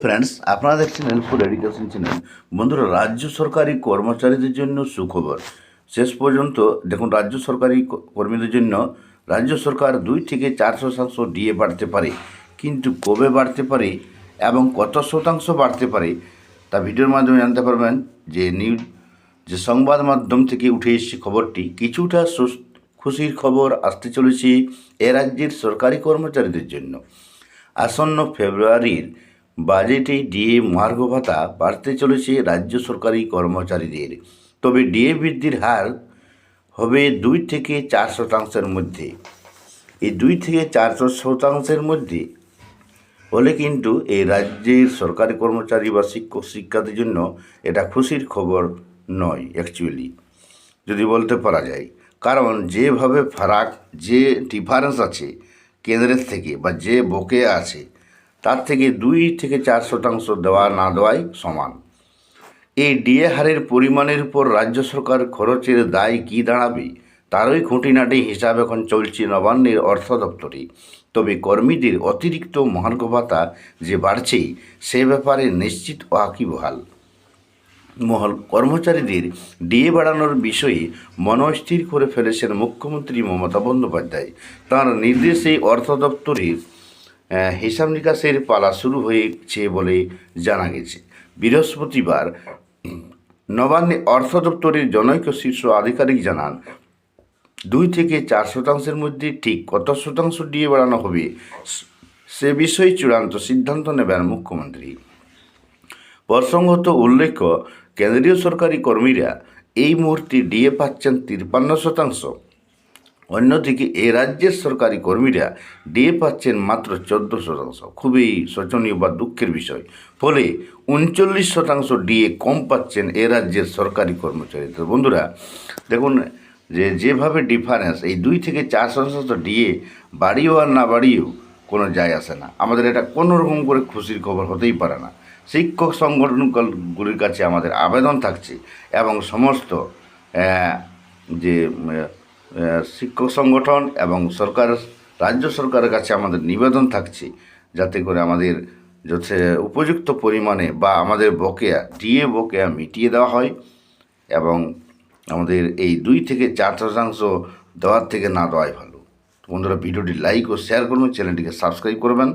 Friends আপনারা দেখছেন helpful education channel বন্ধুরা, রাজ্য সরকারি কর্মচারীদের জন্য সুখবর। শেষ পর্যন্ত দেখুন, রাজ্য সরকারি কর্মীদের জন্য রাজ্য সরকার দুই থেকে চার শতাংশ ডিএ বাড়তে পারে। কিন্তু কবে বাড়তে পারে এবং কত শতাংশ বাড়তে পারে তা ভিডিওর মাধ্যমে জানতে পারবেন। যে নিউজ যে সংবাদ মাধ্যম থেকে উঠে এসেছে খবরটি, কিছুটা খুশির খবর আসতে চলেছে এ রাজ্যের সরকারি কর্মচারীদের জন্য। আসন্ন ফেব্রুয়ারির বাজেটে ডিএ মহার্ঘ ভাতা বাড়তে চলেছে রাজ্য সরকারি কর্মচারীদের। তবে ডিএ বৃদ্ধির হার হবে দুই থেকে চার শতাংশের মধ্যে। এই দুই থেকে চার শতাংশের মধ্যে হলে কিন্তু এই রাজ্যের সরকারি কর্মচারী বা শিক্ষক শিক্ষার্থীর জন্য এটা খুশির খবর নয় অ্যাকচুয়ালি যদি বলতে পারা যায়, কারণ যেভাবে ফারাক, যে ডিফারেন্স আছে কেন্দ্রের থেকে বা যে বকেয়া আছে তার থেকে দুই থেকে চার শতাংশ দেওয়া না দেওয়াই সমান। এই ডিএ হারের পরিমাণের উপর রাজ্য সরকার খরচের দায় কী দাঁড়াবে, তারই খুঁটিনাটি হিসাব এখন চলছে নবান্নের অর্থ দপ্তরে। তবে কর্মীদের অতিরিক্ত মহার্ঘ ভাতা যে বাড়ছে সে ব্যাপারে নিশ্চিত ওয়াকিবহাল মহল কর্মচারীদের ডিএ বাড়ানোর বিষয়ে মনস্থির করে ফেলেছেন মুখ্যমন্ত্রী মমতা বন্দ্যোপাধ্যায়। তাঁর নির্দেশে অর্থ দপ্তরের হিসাব নিকাশের পালা শুরু হয়েছে বলে জানা গেছে। বৃহস্পতিবার নবান্নে অর্থ দপ্তরের জনৈক শীর্ষ আধিকারিক জানান, দুই থেকে চার শতাংশের মধ্যে ঠিক কত শতাংশ ডিএ বাড়ানো হবে সে বিষয়ে চূড়ান্ত সিদ্ধান্ত নেবেন মুখ্যমন্ত্রী। প্রসঙ্গত উল্লেখ্য, কেন্দ্রীয় সরকারি কর্মীরা এই মুহূর্তে ডিএ পাচ্ছেন তিপ্পান্ন শতাংশ। অন্যদিকে এ রাজ্যের সরকারি কর্মীরা ডিএ পাচ্ছেন মাত্র চোদ্দ শতাংশ। খুবই শোচনীয় বা দুঃখের বিষয়। ফলে উনচল্লিশ শতাংশ ডিএ কম পাচ্ছেন এ রাজ্যের সরকারি কর্মচারী। তো বন্ধুরা, দেখুন যে যেভাবে ডিফারেন্স এই দুই থেকে চার শতাংশ ডিএ বাড়িও আর না বাড়িয়েও কোনো যায় আসে না। আমাদের এটা কোনো রকম করে খুশির খবর হতেই পারে না। শিক্ষক সংগঠনগুলির কাছে আমাদের আবেদন থাকছে এবং সমস্ত যে শিক্ষক সংগঠন এবং সরকার, রাজ্য সরকারের কাছে আমাদের নিবেদন থাকছে যাতে করে আমাদের যথে উপযুক্ত পরিমাণে বা আমাদের বকেয়া, ডিএ বকেয়া মিটিয়ে দেওয়া হয় এবং আমাদের এই দুই থেকে চার শতাংশ দেওয়ার থেকে না দেওয়াই ভালো। বন্ধুরা, ভিডিওটি লাইক ও শেয়ার করবেন চ্যানেলটিকে সাবস্ক্রাইব করবেন।